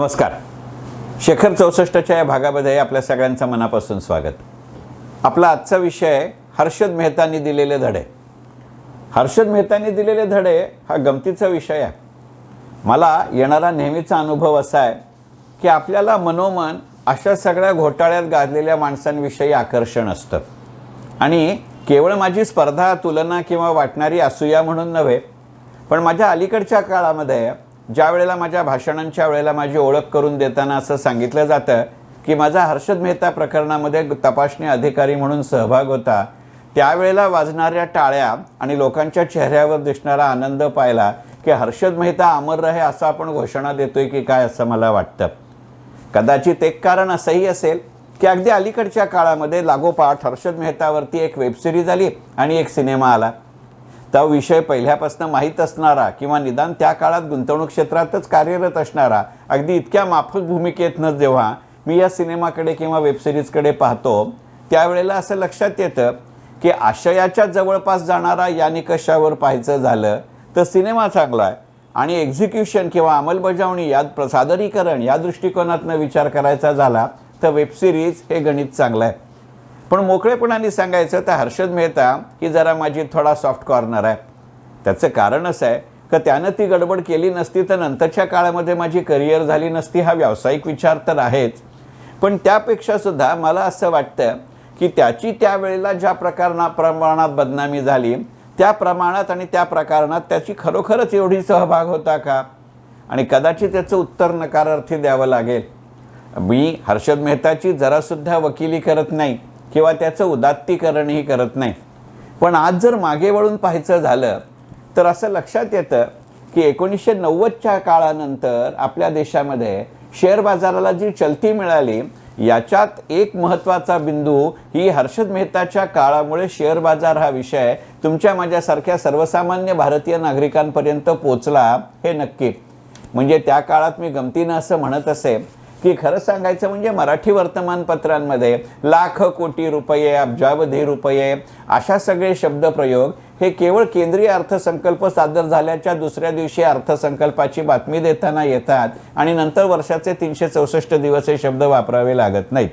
नमस्कार. शेखर चौसष्टच्या या भागामध्ये आपल्या सगळ्यांचं मनापासून स्वागत. आपला आजचा विषय हर्षद मेहतांनी दिलेले धडे. हर्षद मेहतांनी दिलेले धडे हा गमतीचा विषय आहे. मला येणारा नेहमीचा अनुभव असा आहे की आपल्याला मनोमन अशा सगळ्या घोटाळ्यात गाजलेल्या माणसांविषयी आकर्षण असतं. आणि केवळ माझी स्पर्धा तुलना किंवा वाटणारी असूया म्हणून नव्हे पण माझ्या अलीकडच्या काळामध्ये ज्या वेळेला माझ्या भाषणांच्या वेळेला माझी ओळख करून देताना असं सांगितलं जातं की माझा हर्षद मेहता प्रकरणामध्ये तपासणी अधिकारी म्हणून सहभाग होता त्यावेळेला वाजणाऱ्या टाळ्या आणि लोकांच्या चेहऱ्यावर दिसणारा आनंद पाहिला की हर्षद मेहता अमर रहे असं आपण घोषणा देतोय की काय असं मला वाटतं. कदाचित एक कारण असंही असेल की अगदी अलीकडच्या काळामध्ये लागोपाठ हर्षद मेहतावरती एक वेबसिरीज आली आणि एक सिनेमा आला. तो विषय पहिल्यापासून माहीत असणारा किंवा निदान त्या काळात गुंतवणूक क्षेत्रातच कार्यरत असणारा अगदी इतक्या माफक भूमिकेतनं जेव्हा मी या सिनेमाकडे किंवा वेबसिरीजकडे पाहतो त्यावेळेला असं लक्षात येतं की आशयाच्या जवळपास जाणारा या निकषावर पाहायचं झालं तर सिनेमा चांगला आहे. आणि एक्झिक्युशन किंवा अंमलबजावणी या प्र- सादरीकरण या दृष्टिकोनातनं विचार करायचा झाला तर वेबसिरीज हे गणित चांगलं आहे. पण मोकळेपणाने सांगायचं तर हर्षद मेहता ही जरा माझी थोडा सॉफ्ट कॉर्नर आहे. त्याचं कारण असं आहे का त्यानं ती गडबड केली नसती तर नंतरच्या काळामध्ये माझी करिअर झाली नसती हा व्यावसायिक विचार तर आहेच. पण त्यापेक्षासुद्धा मला असं वाटतं की त्याची त्यावेळेला ज्या प्रकारणा प्रमाणात बदनामी झाली त्या प्रमाणात आणि त्या प्रकरणात त्याची खरोखरच एवढी सहभाग होता का? आणि कदाचित त्याचं उत्तर नकारार्थी द्यावं लागेल. मी हर्षद मेहताची जरासुद्धा वकिली करत नाही. किंवा त्याचं उदात्तीकरणही करत नाही पण आज जर मागे वळून पाहायचं झालं तर असं लक्षात येतं की एकोणीसशे नव्वदच्या काळानंतर आपल्या देशामध्ये शेअर बाजाराला जी चलती मिळाली याच्यात एक महत्त्वाचा बिंदू ही हर्षद मेहताच्या काळामुळे शेअर बाजार हा विषय तुमच्या माझ्यासारख्या सर्वसामान्य भारतीय नागरिकांपर्यंत पोचला हे नक्की. म्हणजे त्या काळात मी गमतीनं असं म्हणत असे की खरं सांगायचं म्हणजे मराठी वर्तमानपत्रांमध्ये लाख कोटी रुपये अब्जावधी रुपये अशा सगळे शब्दप्रयोग हे केवळ केंद्रीय अर्थसंकल्प सादर झाल्याच्या दुसऱ्या दिवशी अर्थसंकल्पाची बातमी देताना येतात आणि नंतर वर्षाचे तीनशे चौसष्ट दिवस हे शब्द वापरावे लागत नाहीत.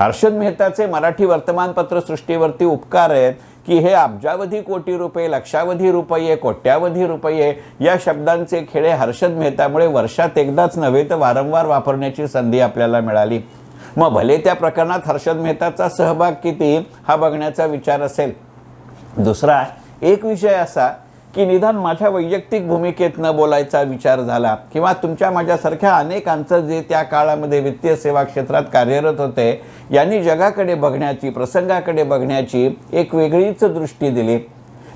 हर्षद मेहताचे मराठी वर्तमानपत्र सृष्टीवरती उपकार आहेत. की हे अब्जावधी कोटी रुपये लक्षावधी रुपये कोट्यावधी रुपये या शब्दांचे खेळे हर्षद मेहतामुळे वर्षात एकदाच नव्हे तर वारंवार वापरण्याची संधी आपल्याला मिळाली. मग भले त्या प्रकरणात हर्षद मेहताचा सहभाग किती हा बघण्याचा विचार असेल. दुसरा एक विषय असा की निदान माझ्या वैयक्तिक भूमिकेत न बोलायचा विचार झाला किंवा तुमच्या माझ्यासारख्या अनेकांचं जे त्या काळामध्ये वित्तीय सेवा क्षेत्रात कार्यरत होते यांनी जगाकडे बघण्याची प्रसंगाकडे बघण्याची एक वेगळीच दृष्टी दिली.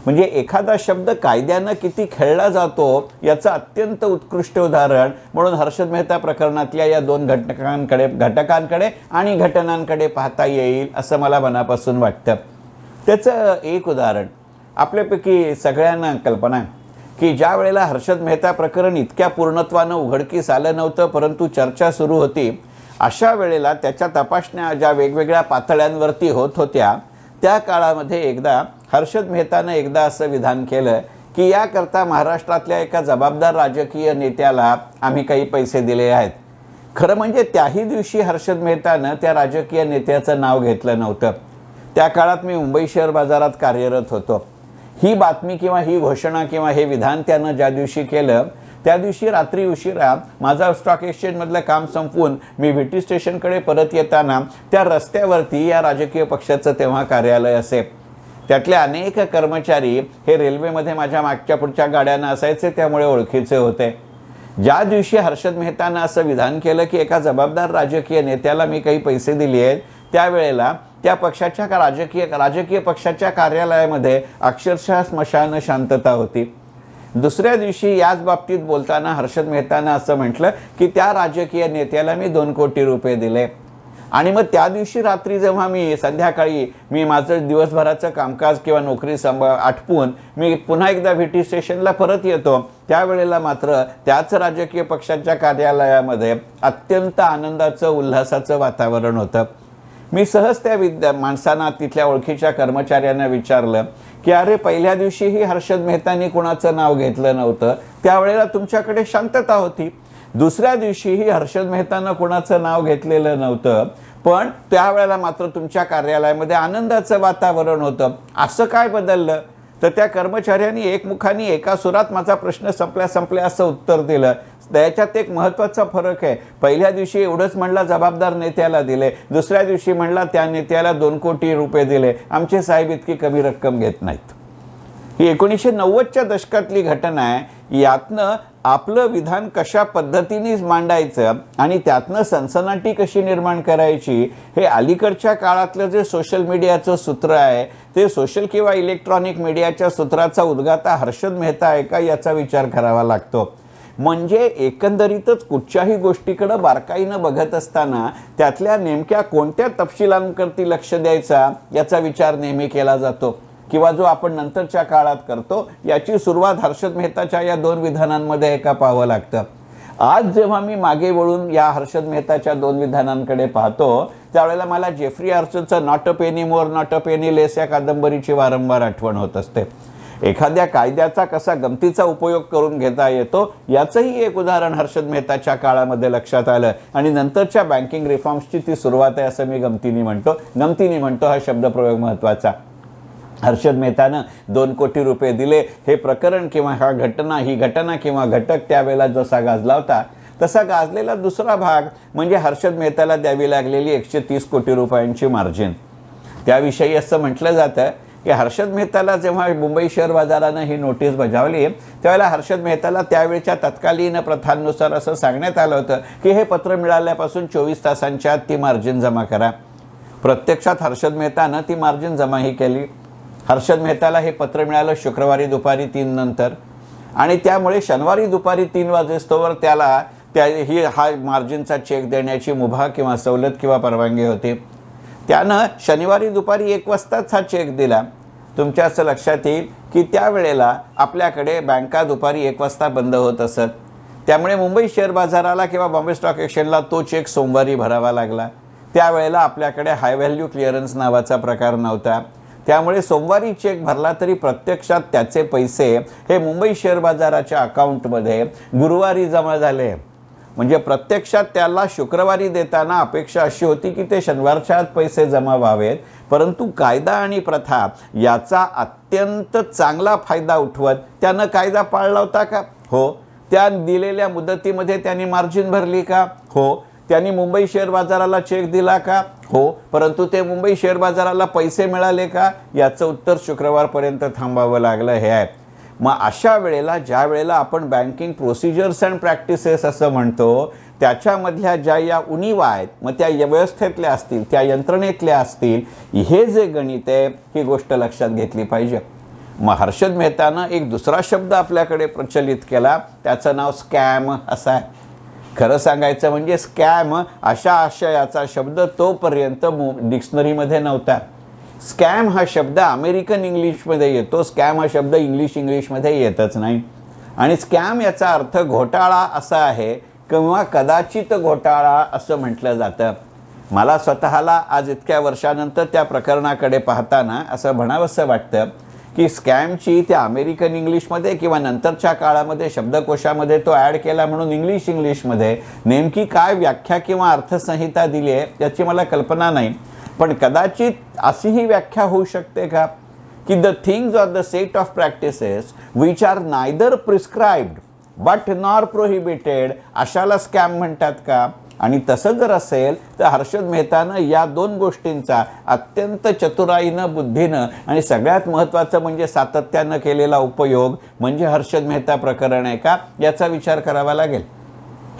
म्हणजे एखादा शब्द कायद्यानं किती खेळला जातो याचं अत्यंत उत्कृष्ट उदाहरण म्हणून हर्षद मेहता प्रकरणातल्या या दोन घटकांकडे घटकांकडे आणि घटनांकडे पाहता येईल असं मला मनापासून वाटतं. त्याचं एक उदाहरण आपल्यापैकी सगळ्यांना कल्पना की ज्या वेळेला हर्षद मेहता प्रकरण इतक्या पूर्णत्वानं उघडकीस आलं नव्हतं परंतु चर्चा सुरू होती अशा वेळेला त्याच्या तपासण्या ज्या वेगवेगळ्या पातळ्यांवरती होत होत्या त्या काळामध्ये एकदा हर्षद मेहतानं एकदा असं विधान केलं की याकरता महाराष्ट्रातल्या एका जबाबदार राजकीय नेत्याला आम्ही काही पैसे दिले आहेत. खरं म्हणजे त्याही दिवशी हर्षद मेहतानं त्या राजकीय नेत्याचं नाव घेतलं नव्हतं. त्या काळात मी मुंबई शेअर बाजारात कार्यरत होतो. ही बातमी किंवा ही घोषणा किंवा हे विधान त्यानं ज्या दिवशी केलं त्या दिवशी रात्री उशिरा माझा स्टॉक एक्सचेंजमधलं काम संपवून मी व्ही टी स्टेशनकडे परत येताना त्या रस्त्यावरती या राजकीय पक्षाचं तेव्हा कार्यालय असे त्यातले अनेक कर्मचारी हे रेल्वेमध्ये माझ्या मागच्या पुढच्या गाड्यांना असायचे त्यामुळे ओळखीचे होते. ज्या दिवशी हर्षद मेहतानं असं विधान केलं की एका जबाबदार राजकीय नेत्याला मी काही पैसे दिले आहेत त्यावेळेला त्या पक्षाच्या का राजकीय राजकीय पक्षाच्या कार्यालयामध्ये अक्षरशः स्मशान शांतता होती. दुसऱ्या दिवशी याच बाबतीत बोलताना हर्षद मेहतानं असं म्हटलं की त्या राजकीय नेत्याला मी दोन कोटी रुपये दिले. आणि मग त्या दिवशी रात्री जेव्हा मी संध्याकाळी मी माझं दिवसभराचं कामकाज किंवा नोकरी सांभाळ आटपून मी पुन्हा एकदा व्ही टी स्टेशनला परत येतो त्यावेळेला मात्र त्याच राजकीय पक्षाच्या कार्यालयामध्ये अत्यंत आनंदाचं उल्हासाचं वातावरण होतं. मी सहज त्या विद्या माणसांना तिथल्या ओळखीच्या कर्मचाऱ्यांना विचारलं की अरे पहिल्या दिवशीही हर्षद मेहतांनी कुणाचं नाव घेतलं नव्हतं? त्यावेळेला तुमच्याकडे शांतता होती. दुसऱ्या दिवशीही हर्षद मेहतानं कुणाचं नाव घेतलेलं नव्हतं. पण त्यावेळेला मात्र तुमच्या कार्यालयामध्ये आनंदाचं वातावरण होतं. असं काय बदललं? तर त्या कर्मचाऱ्यांनी एकमुखाने एका सुरात माझा प्रश्न संपल्या संपल्या असं उत्तर दिलं. त्याच्यात एक महत्त्वाचा फरक आहे. पहिल्या दिवशी एवढंच म्हणला जबाबदार नेत्याला दिले. दुसऱ्या दिवशी म्हणला त्या नेत्याला दोन कोटी रुपये दिले. आमचे साहेब इतकी कमी रक्कम घेत नाहीत. ही एकोणीसशे नव्वदच्या दशकातली घटना आहे. यातनं आपलं विधान कशा पद्धतीनेच मांडायचं आणि त्यातनं सनसनाटी कशी निर्माण करायची हे अलीकडच्या काळातलं जे सोशल मीडियाचं सूत्र आहे ते सोशल किंवा इलेक्ट्रॉनिक मीडियाच्या सूत्राचा उद्गाता हर्षद मेहता आहे का याचा विचार करावा लागतो. म्हणजे एकंदरीतच कुठच्याही गोष्टीकडं बारकाईनं बघत असताना त्यातल्या नेमक्या कोणत्या तपशिलांकरती लक्ष द्यायचा याचा विचार नेहमी केला जातो. किंवा जो आपण नंतरच्या काळात करतो याची सुरुवात हर्षद मेहताच्या या दोन विधानांमध्ये एका पाहावं लागतं. आज जेव्हा मी मागे वळून या हर्षद मेहताच्या दोन विधानांकडे पाहतो त्यावेळेला मला Jeffrey आर्चरचं not a penny more not a penny less या कादंबरीची वारंवार आठवण होत असते. एखाद्या कायद्याचा कसा गमतीचा उपयोग करून घेता येतो याचंही एक उदाहरण हर्षद मेहताच्या काळामध्ये लक्षात आलं. आणि नंतरच्या बँकिंग रिफॉर्म्सची ती सुरुवात आहे असं मी गमतीने म्हणतो. गमतीने म्हणतो हा शब्दप्रयोग महत्त्वाचा. हर्षद मेहतानं दोन कोटी रुपये दिले. हे प्रकरण किंवा हा घटना ही घटना किंवा घटक त्यावेळेला जसा गाजला होता तसा गाजलेला दुसरा भाग म्हणजे हर्षद मेहताला द्यावी लागलेली एकशे तीस कोटी रुपयांची मार्जिन. त्याविषयी असं म्हटलं जातं की हर्षद मेहताला जेव्हा मुंबई शेअर बाजारानं ही नोटीस बजावली त्यावेळेला हर्षद मेहताला त्यावेळच्या तत्कालीन प्रथांनुसार असं सांगण्यात आलं होतं की हे पत्र मिळाल्यापासून चोवीस तासांच्या आत ती मार्जिन जमा करा. प्रत्यक्षात हर्षद मेहतानं ती मार्जिन जमाही केली. हर्षद मेहताला हे पत्र मिळालं शुक्रवारी दुपारी तीन नंतर. आणि त्यामुळे शनिवारी दुपारी तीन वाजेस्तोवर त्याला त्या ही हा मार्जिनचा चेक देण्याची मुभा किंवा सवलत किंवा परवानगी होती. त्यानं शनिवारी दुपारी एक वाजताच हा चेक दिला. तुमच्या असं लक्षात येईल की त्यावेळेला आपल्याकडे बँका दुपारी एक वाजता बंद होत असत. त्यामुळे मुंबई शेअर बाजाराला किंवा बॉम्बे स्टॉक एक्सचेंजला तो चेक सोमवारी भरावा लागला. त्यावेळेला आपल्याकडे हाय व्हॅल्यू क्लिअरन्स नावाचा प्रकार नव्हता. त्यामुळे सोमवारी चेक भरला तरी प्रत्यक्षात त्याचे पैसे हे मुंबई शेअर बाजाराच्या अकाउंटमध्ये गुरुवारी जमा झाले. म्हणजे प्रत्यक्षात त्याला शुक्रवारी देताना अपेक्षा अशी होती की ते शनिवारच्या आत पैसे जमा व्हावेत. परंतु कायदा आणि प्रथा याचा अत्यंत चांगला फायदा उठवत त्यानं कायदा पाळला होता का? हो. त्या दिलेल्या मुदतीमध्ये त्यांनी मार्जिन भरली का? हो. त्यांनी मुंबई शेअर बाजाराला चेक दिला का? हो. परंतु ते मुंबई शेअर बाजाराला पैसे मिळाले का? याचं उत्तर शुक्रवारपर्यंत थांबावं लागलं. हे आहे. मग अशा वेळेला ज्या वेळेला आपण बँकिंग प्रोसिजर्स अँड प्रॅक्टिसेस असं म्हणतो त्याच्यामधल्या ज्या या उणीवा आहेत मग त्या व्यवस्थेतल्या असतील त्या यंत्रणेतल्या असतील हे जे गणित आहे ही गोष्ट लक्षात घेतली पाहिजे. मग हर्षद मेहतानं एक दुसरा शब्द आपल्याकडे प्रचलित केला त्याचं नाव स्कॅम असं आहे. खरं सांगायचं म्हणजे स्कॅम अशा आशयाचा शब्द तोपर्यंत मु डिक्शनरीमध्ये नव्हता. स्कॅम हा शब्द अमेरिकन इंग्लिशमध्ये येतो. स्कॅम हा शब्द इंग्लिश इंग्लिशमध्ये येतच नाही. आणि स्कॅम याचा अर्थ घोटाळा असा आहे किंवा कदाचित घोटाळा असं म्हटलं जातं. मला स्वतःला आज इतक्या वर्षानंतर त्या प्रकरणाकडे पाहताना असं म्हणावंसं वाटतं की स्कॅमची त्या अमेरिकन इंग्लिशमध्ये किंवा नंतरच्या काळामध्ये शब्दकोशामध्ये तो ॲड केला म्हणून इंग्लिश इंग्लिशमध्ये नेमकी काय व्याख्या किंवा अर्थसंहिता दिली आहे याची मला कल्पना नाही. पण कदाचित अशी ही व्याख्या होऊ शकते का? की the things or the set of practices which are neither prescribed but nor prohibited अशाला scam म्हणतात का? आणि तसं जर असेल तर हर्षद मेहतानं या दोन गोष्टींचा अत्यंत चतुराईनं बुद्धीनं आणि सगळ्यात महत्त्वाचं म्हणजे सातत्यानं केलेला उपयोग म्हणजे हर्षद मेहता प्रकरण आहे का? याचा विचार करावा लागेल.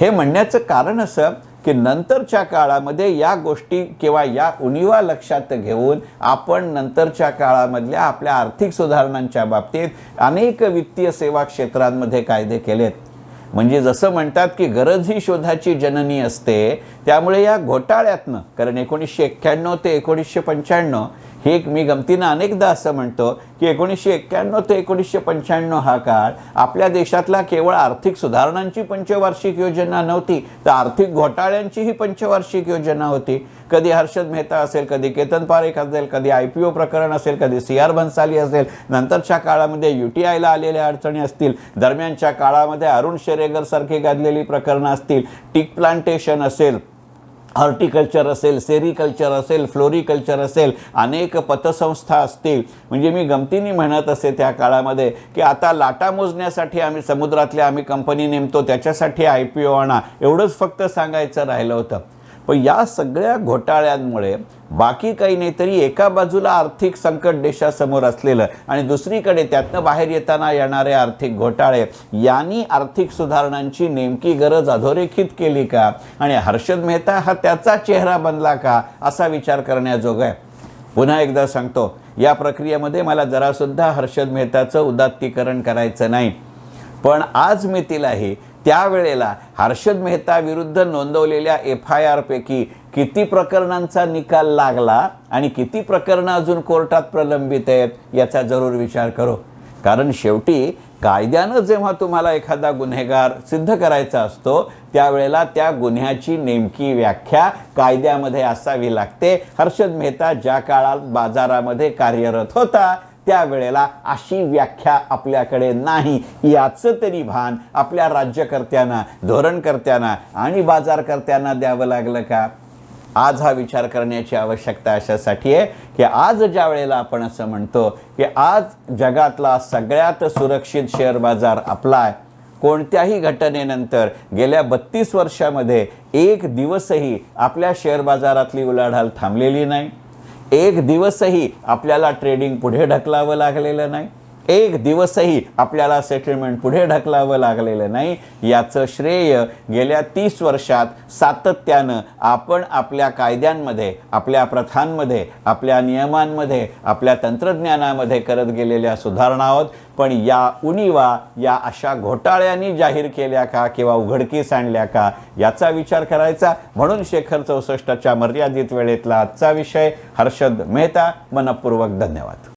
हे म्हणण्याचं कारण असं की नंतरच्या काळामध्ये या गोष्टी किंवा या उणीवा लक्षात घेऊन आपण नंतरच्या काळामधल्या आपल्या आर्थिक सुधारणांच्या बाबतीत अनेक वित्तीय सेवा क्षेत्रांमध्ये कायदे केलेत. म्हणजे जसं म्हणतात की गरज ही शोधाची जननी असते त्यामुळे या घोटाळ्यातनं कारण एकोणीसशे एक्क्याण्णव ते एकोणीसशे पंच्याण्णव हे एक मी गमतीनं अनेकदा असं म्हणतो की एकोणीसशे एक्क्याण्णव ते एकोणीसशे पंच्याण्णव हा काळ आपल्या देशातला केवळ आर्थिक सुधारणांची पंचवार्षिक योजना नव्हती तर आर्थिक घोटाळ्यांचीही पंचवार्षिक योजना होती. कधी हर्षद मेहता असेल कधी केतन पारेख असेल कधी आय पी ओ प्रकरण असेल कधी सी आर भन्साली असेल नंतरच्या काळामध्ये यू टी आयला आलेल्या अडचणी असतील दरम्यानच्या काळामध्ये अरुण शेरेगरसारखी गाजलेली प्रकरणं असतील टिक प्लांटेशन असेल हॉर्टिकल्चर असेल सेरिकल्चर असेल फ्लोरिकल्चर असेल अनेक पतसंस्था असतील. म्हणजे मी गमतीने म्हणत असे त्या काळामध्ये की आता लाटा मोजण्यासाठी आम्ही समुद्रातल्या आम्ही कंपनी नेमतो त्याच्यासाठी आय पी ओ आणा. एवढंच फक्त सांगायचं राहिलं होतं. पण या सगळ्या घोटाळ्यांमुळे बाकी काही नाही तरी एका बाजूला आर्थिक संकट देशासमोर असलेलं आणि दुसरीकडे त्यातनं बाहेर येताना येणारे आर्थिक घोटाळे यांनी आर्थिक सुधारणांची नेमकी गरज अधोरेखित केली का? आणि हर्षद मेहता हा त्याचा चेहरा बनला का? असा विचार करण्याजोगा आहे. पुन्हा एकदा सांगतो या प्रक्रियेमध्ये मला जरासुद्धा हर्षद मेहताचं उदात्तीकरण करायचं नाही. पण आज मितीलाही त्यावेळेला हर्षद मेहता विरुद्ध नोंदवलेल्या एफ आय आरपैकी किती प्रकरणांचा निकाल लागला आणि किती प्रकरणं अजून कोर्टात प्रलंबित आहेत याचा जरूर विचार करो. कारण शेवटी कायद्यानं जेव्हा तुम्हाला एखादा गुन्हेगार सिद्ध करायचा असतो त्यावेळेला त्या गुन्ह्याची नेमकी व्याख्या कायद्यामध्ये असावी लागते. हर्षद मेहता ज्या काळात बाजारामध्ये कार्यरत होता त्यावेळेला अशी व्याख्या आपल्याकडे नाही. याचं तरी भान आपल्या राज्यकर्त्यांना धोरणकर्त्यांना आणि बाजारकर्त्यांना द्यावं लागलं का? आज हा विचार करण्याची आवश्यकता अशासाठी आहे की आज ज्या वेळेला आपण असं म्हणतो की आज जगातला सगळ्यात सुरक्षित शेअर बाजार आपला आहे कोणत्याही घटनेनंतर गेल्या बत्तीस वर्षामध्ये एक दिवसही आपल्या शेअर बाजारातली उलाढाल थांबलेली नाही. एक दिवसही आपल्याला ट्रेडिंग पुढे ढकलावं लागलेलं नाही. एक दिवसही आपल्याला सेटलमेंट पुढे ढकलावं लागलेलं नाही. याचं श्रेय गेल्या तीस वर्षात सातत्यानं आपण आपल्या कायद्यांमध्ये आपल्या प्रथांमध्ये आपल्या नियमांमध्ये आपल्या तंत्रज्ञानामध्ये करत गेलेल्या सुधारणा आहोत. पण या उणीवा या अशा घोटाळ्यांनी जाहीर केल्या का किंवा उघडकीस आणल्या का याचा विचार करायचा. म्हणून शेखर चौसष्टच्या मर्यादित वेळेतला आजचा विषय. हर्षद मेहता मनपूर्वक धन्यवाद.